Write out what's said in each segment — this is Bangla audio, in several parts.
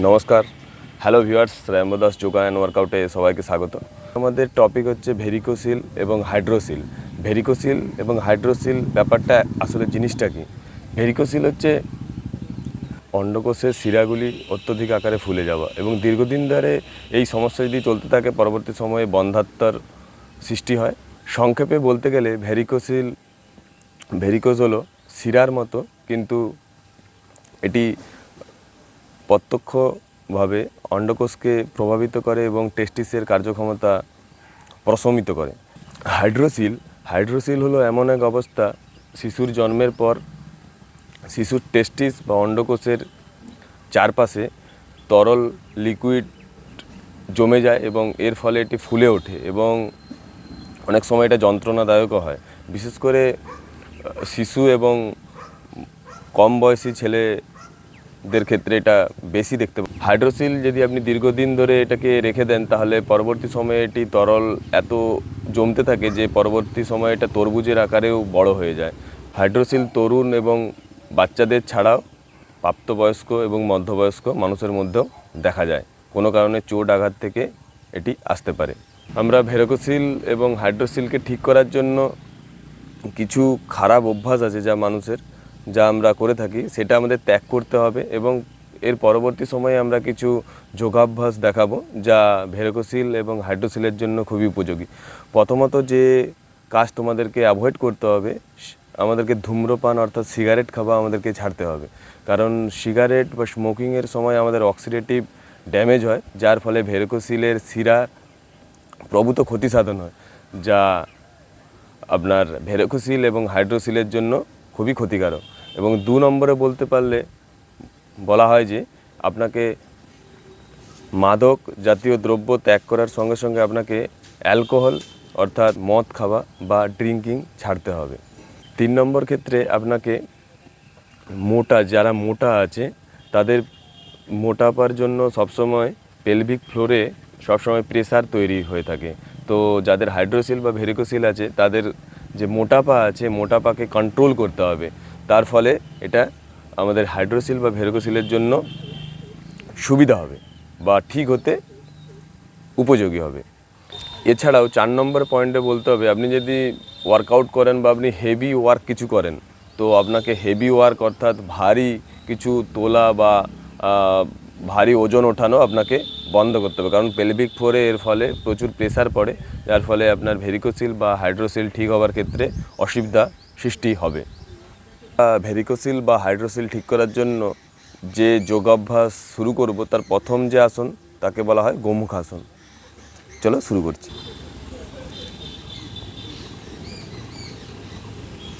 নমস্কার। হ্যালো ভিউয়ার্স রায়ম্বদাস যোগা অ্যান্ড ওয়ার্কআউটে সবাইকে স্বাগত। আমাদের টপিক হচ্ছে ভেরিকোসিল এবং হাইড্রোসিল ভেরিকোসিল এবং হাইড্রোসিল ব্যাপারটা, আসলে জিনিসটা কি? ভেরিকোসিল হচ্ছে অন্ডকোষের শিরাগুলি অত্যধিক আকারে ফুলে যাওয়া এবং দীর্ঘদিন ধরে এই সমস্যা যদি চলতে থাকে, পরবর্তী সময়ে বন্ধাত্মার সৃষ্টি হয়। সংক্ষেপে বলতে গেলে ভেরিকোসিল ভেরিকোস হলো শিরার মতো, কিন্তু এটি প্রত্যক্ষভাবে অন্ডকোষকে প্রভাবিত করে এবং টেস্টিসের কার্যক্ষমতা প্রশমিত করে। হাইড্রোসিল হাইড্রোসিল হলো এমন এক অবস্থা, শিশুর জন্মের পর শিশুর টেস্টিস বা অন্ডকোষের চারপাশে তরল লিকুইড জমে যায় এবং এর ফলে এটি ফুলে ওঠে এবং অনেক সময় এটা যন্ত্রণাদায়কও হয়। বিশেষ করে শিশু এবং কম বয়সী ছেলেদের ক্ষেত্রে এটা বেশি দেখতে হাইড্রোসিল যদি আপনি দীর্ঘদিন ধরে এটাকে রেখে দেন, তাহলে পরবর্তী সময়ে এটি তরল এত জমতে থাকে যে পরবর্তী সময়ে এটা তরমুজের আকারেও বড় হয়ে যায়। হাইড্রোসিল তরুণ এবং বাচ্চাদের ছাড়াও প্রাপ্তবয়স্ক এবং মধ্যবয়স্ক মানুষের মধ্যেও দেখা যায়। কোনো কারণে চোট আঘাত থেকে এটি আসতে পারে। আমরা ভেরোকোসিল এবং হাইড্রোসিলকে ঠিক করার জন্য কিছু খারাপ অভ্যাস আছে যা মানুষের যা আমরা করে থাকি, সেটা আমাদের ত্যাগ করতে হবে এবং এর পরবর্তী সময়ে আমরা কিছু যোগাভ্যাস দেখাবো যা ভেরোকোসিল এবং হাইড্রোসিলের জন্য খুবই উপযোগী। প্রথমত যে কাজ তোমাদেরকে অ্যাভয়েড করতে হবে আমাদেরকে ধূম্রপান অর্থাৎ সিগারেট খাওয়া আমাদেরকে ছাড়তে হবে। কারণ সিগারেট বা স্মোকিংয়ের সময় আমাদের অক্সিডেটিভ ড্যামেজ হয়, যার ফলে ভেরোকোসিলের শিরা প্রভূত ক্ষতি সাধন হয়, যা আপনার ভেরোকোসিল এবং হাইড্রোসিলের জন্য খুবই ক্ষতিকারক। এবং দু নম্বরে বলতে পারলে বলা হয় যে আপনাকে মাদক জাতীয় দ্রব্য ত্যাগ করার সঙ্গে সঙ্গে আপনাকে অ্যালকোহল অর্থাৎ মদ খাওয়া বা ড্রিঙ্কিং ছাড়তে হবে। তিন নম্বর ক্ষেত্রে আপনাকে মোটা, যারা মোটা আছে, তাদের মোটাপার জন্য সবসময় পেলভিক ফ্লোরে সবসময় প্রেসার তৈরি হয়ে থাকে। তো যাদের হাইড্রোসিল বা ভেরিকোসিল আছে, তাদের যে মোটাপা আছে, মোটাপাকে কন্ট্রোল করতে হবে। তার ফলে এটা আমাদের হাইড্রোসিল বা ভেরিকোসিলের জন্য সুবিধা হবে বা ঠিক হতে উপযোগী হবে। এছাড়াও চার নম্বর পয়েন্টে বলতে হবে, আপনি যদি ওয়ার্কআউট করেন বা আপনি হেভি ওয়ার্ক কিছু করেন, তো আপনাকে হেভি ওয়ার্ক অর্থাৎ ভারী কিছু তোলা বা ভারী ওজন ওঠানো আপনাকে বন্ধ করতে হবে। কারণ পেলভিক ফোরে এর ফলে প্রচুর প্রেসার পড়ে, যার ফলে আপনার ভেরিকোসিল বা হাইড্রোসিল ঠিক হওয়ার ক্ষেত্রে অসুবিধা সৃষ্টি হবে। ভেরিকোসিল বা হাইড্রোসিল ঠিক করার জন্য যে যোগাভ্যাস শুরু করব, তার প্রথম যে আসন, তাকে বলা হয় গোমুখ আসন চলো শুরু করছি।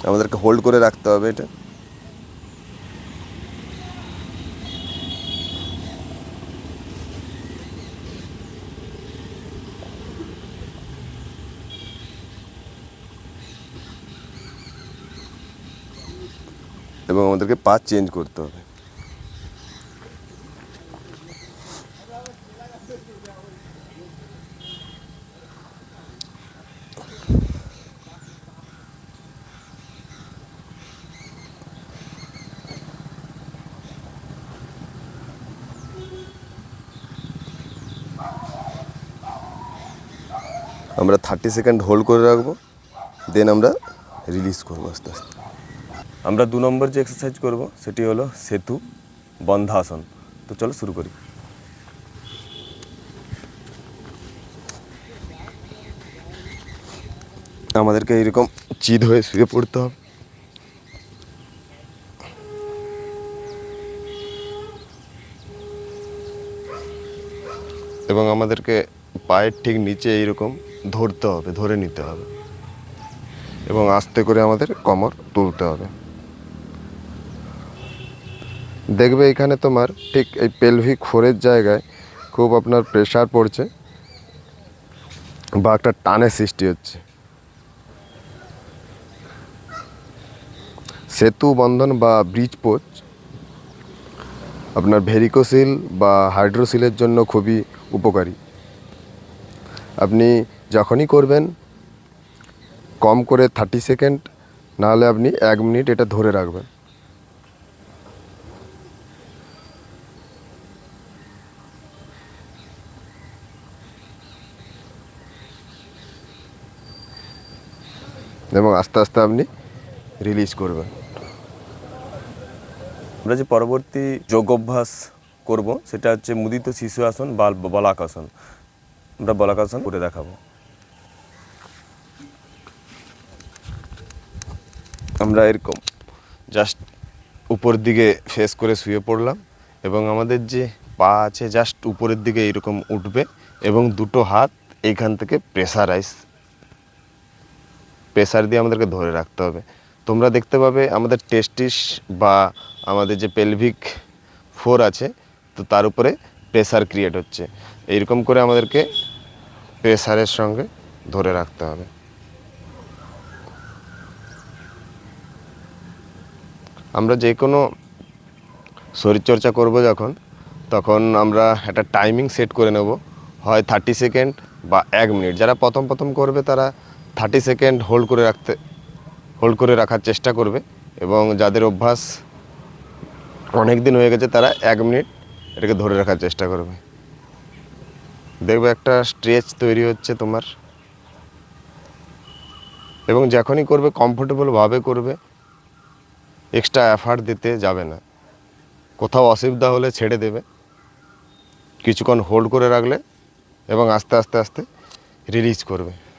আমাদেরকে হোল্ড করে রাখতে হবে এটা। এবং আমাদেরকে পা চেঞ্জ করতে হবে। আমরা থার্টি সেকেন্ড হোল্ড করে রাখব দেন আমরা রিলিজ করব আস্তে আস্তে। আমরা দু নম্বর যে এক্সারসাইজ করব, সেটি হলো সেতু বন্ধাসন। তো চলো শুরু করি। আমাদেরকে এরকম চিদ হয়ে শুয়ে পড়তে হবে। এবং আমাদেরকে পায়ের ঠিক নিচে এইরকম ধরতে হবে, ধরে নিতে হবে। এবং আস্তে করে আমাদের কমর তুলতে হবে। দেখবে এখানে তোমার ঠিক এই পেলভিক ফোরের জায়গায় খুব আপনার প্রেশার পড়ছে বা একটা টানের সৃষ্টি হচ্ছে। সেতু বন্ধন বা ব্রিজ পোচ আপনার ভেরিকোসিল বা হাইড্রোসিলের জন্য খুবই উপকারী। আপনি যখনই করবেন, কম করে থার্টি সেকেন্ড নাহলে আপনি এক মিনিট এটা ধরে রাখবেন। এবং আস্তে আস্তে আপনি রিলিজ করবেন। আমরা যে পরবর্তী যোগ অভ্যাস করব, সেটা হচ্ছে মুদিত শিশু আসন বা বলাকাসন আমরা বলাকাসন করে দেখাবো। আমরা এরকম জাস্ট উপর দিকে ফেস করে শুয়ে পড়লাম এবং আমাদের যে পা আছে জাস্ট উপরের দিকে এরকম উঠবে এবং দুটো হাত এইখান থেকে প্রেসারাইজ প্রেসার দিয়ে আমাদেরকে ধরে রাখতে হবে। তোমরা দেখতে পাবে আমাদের টেস্টিস বা আমাদের যে পেলভিক ফোর আছে, তো তার উপরে প্রেসার ক্রিয়েট হচ্ছে। এইরকম করে আমাদেরকে প্রেসারের সঙ্গে ধরে রাখতে হবে। আমরা যে কোনো শরীরচর্চা করব যখন, তখন আমরা একটা টাইমিং সেট করে নেব। হয় থার্টি সেকেন্ড বা এক মিনিট যারা প্রথম প্রথম করবে তারা থার্টি সেকেন্ড হোল্ড করে রাখতে, হোল্ড করে রাখার চেষ্টা করবে এবং যাদের অভ্যাস অনেক দিন হয়ে গেছে, তারা এক মিনিট এটাকে ধরে রাখার চেষ্টা করবে। দেখবে একটা স্ট্রেচ তৈরি হচ্ছে তোমার। এবং যখনই করবে কমফোর্টেবলভাবে করবে এক্সট্রা এফার্ট দিতে যাবে না। কোথাও অসুবিধা হলে ছেড়ে দেবে। কিছুক্ষণ হোল্ড করে রাখলে এবং আস্তে আস্তে আস্তে রিলিজ করবে।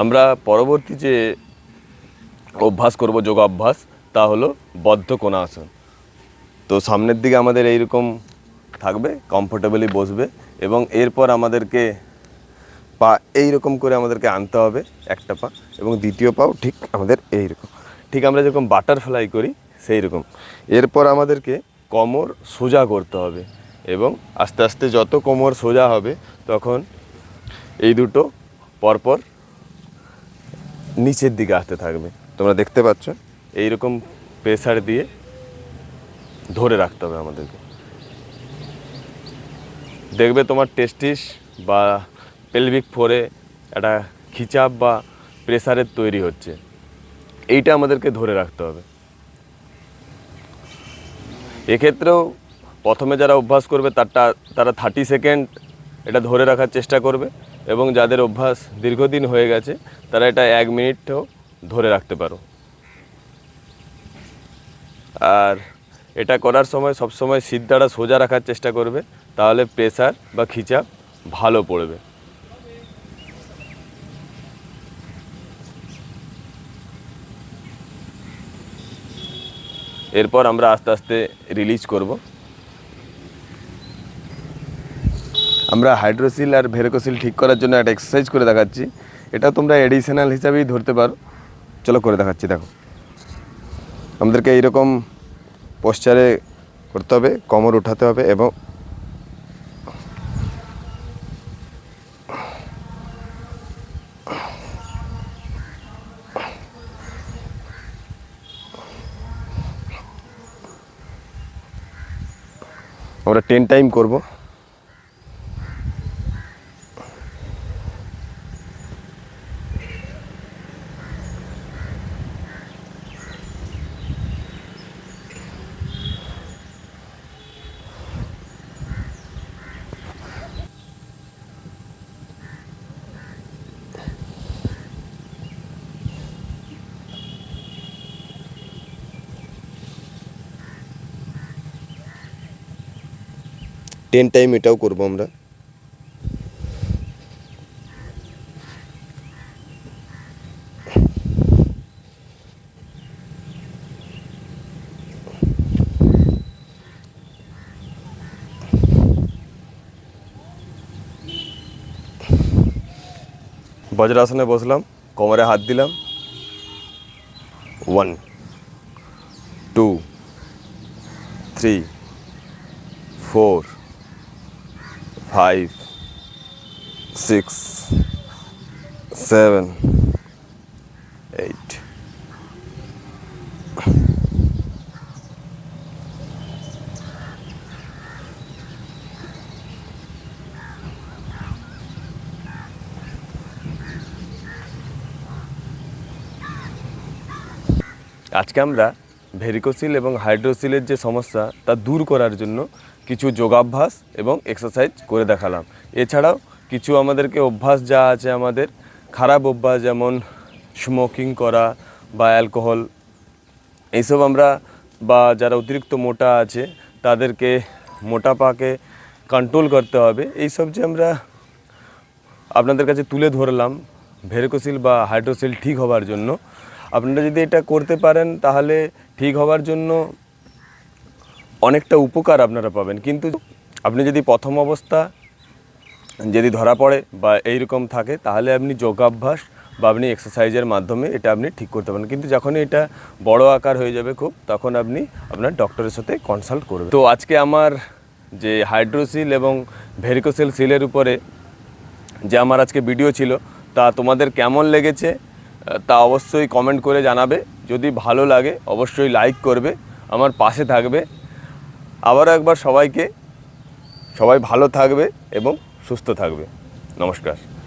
আমরা পরবর্তী যে অভ্যাস করব যোগ অভ্যাস তা হলো বদ্ধ কোণা আসন তো সামনের দিকে আমাদের এইরকম থাকবে কমফোর্টেবলি বসবে এবং এরপর আমাদেরকে পা এইরকম করে আমাদেরকে আনতে হবে একটা পা এবং দ্বিতীয় পাও ঠিক আমাদের এইরকম। ঠিক আমরা যেরকম বাটারফ্লাই করি সেই রকম এরপর আমাদেরকে কোমর সোজা করতে হবে এবং আস্তে আস্তে যত কোমর সোজা হবে, তখন এই দুটো পরপর নিচের দিকে আসতে থাকবে। তোমরা দেখতে পাচ্ছ, এইরকম প্রেসার দিয়ে ধরে রাখতে হবে আমাদেরকে। দেখবে তোমার টেস্টিস বা পেলভিক ফোরে একটা খিচাপ বা প্রেসারের তৈরি হচ্ছে। এইটা আমাদেরকে ধরে রাখতে হবে। এক্ষেত্রেও প্রথমে যারা অভ্যাস করবে, তারটা, তারা থার্টি সেকেন্ড এটা ধরে রাখার চেষ্টা করবে। এবং যাদের অভ্যাস দীর্ঘদিন হয়ে গেছে, তারা এটা এক মিনিটও ধরে রাখতে পারো। আর এটা করার সময় সবসময় সিদ্ধাটা সোজা রাখার চেষ্টা করবে, তাহলে প্রেসার বা খিচাপ ভালো পড়বে। এরপর আমরা আস্তে আস্তে রিলিজ করব। আমরা হাইড্রোসিল আর ভেরোকোসিল ঠিক করার জন্য একটা এক্সারসাইজ করে দেখাচ্ছি। এটা তোমরা এডিশনাল হিসাবেই ধরতে পারো। চলো করে দেখাচ্ছি, দেখো। আমাদেরকে এইরকম পোশ্চারে করতে হবে, কোমর উঠাতে হবে এবং আমরা টেন টাইম করব। টেন টাইম এটাও করব আমরা। বজ্রাসনে বসলাম কোমরে হাত দিলাম। One two three four five six seven eight আজকে আমরা ভেরিকোসিল এবং হাইড্রোসিলের যে সমস্যা, তা দূর করার জন্য কিছু যোগাভ্যাস এবং এক্সারসাইজ করে দেখালাম। এছাড়াও কিছু আমাদেরকে অভ্যাস যা আছে আমাদের, খারাপ অভ্যাস যেমন স্মোকিং করা বা অ্যালকোহল এইসব আমরা বা যারা অতিরিক্ত মোটা আছে, তাদেরকে মোটাপাকে কন্ট্রোল করতে হবে। এইসব যে আমরা আপনাদের কাছে তুলে ধরলাম, ভেরিকোসিল বা হাইড্রোসিল ঠিক হওয়ার জন্য আপনারা যদি এটা করতে পারেন, তাহলে ঠিক হওয়ার জন্য অনেকটা উপকার আপনারা পাবেন। কিন্তু আপনি যদি প্রথম অবস্থা যদি ধরা পড়ে বা এইরকম থাকে, তাহলে আপনি যোগাভ্যাস বা আপনি এক্সারসাইজের মাধ্যমে এটা আপনি ঠিক করতে পারেন কিন্তু যখনই এটা বড় আকার হয়ে যাবে খুব, তখন আপনি আপনার ডক্টরের সাথে কনসাল্ট করবেন। তো আজকে আমার যে হাইড্রোসিল এবং ভেরিকোসিল সিলের উপরে যে আমার আজকে ভিডিও ছিল, তা তোমাদের কেমন লেগেছে? তা অবশ্যই কমেন্ট করে জানাবে। যদি ভালো লাগে, অবশ্যই লাইক করবে, আমার পাশে থাকবে। আবারও একবার সবাইকে, সবাই ভালো থাকবে এবং সুস্থ থাকবে। নমস্কার।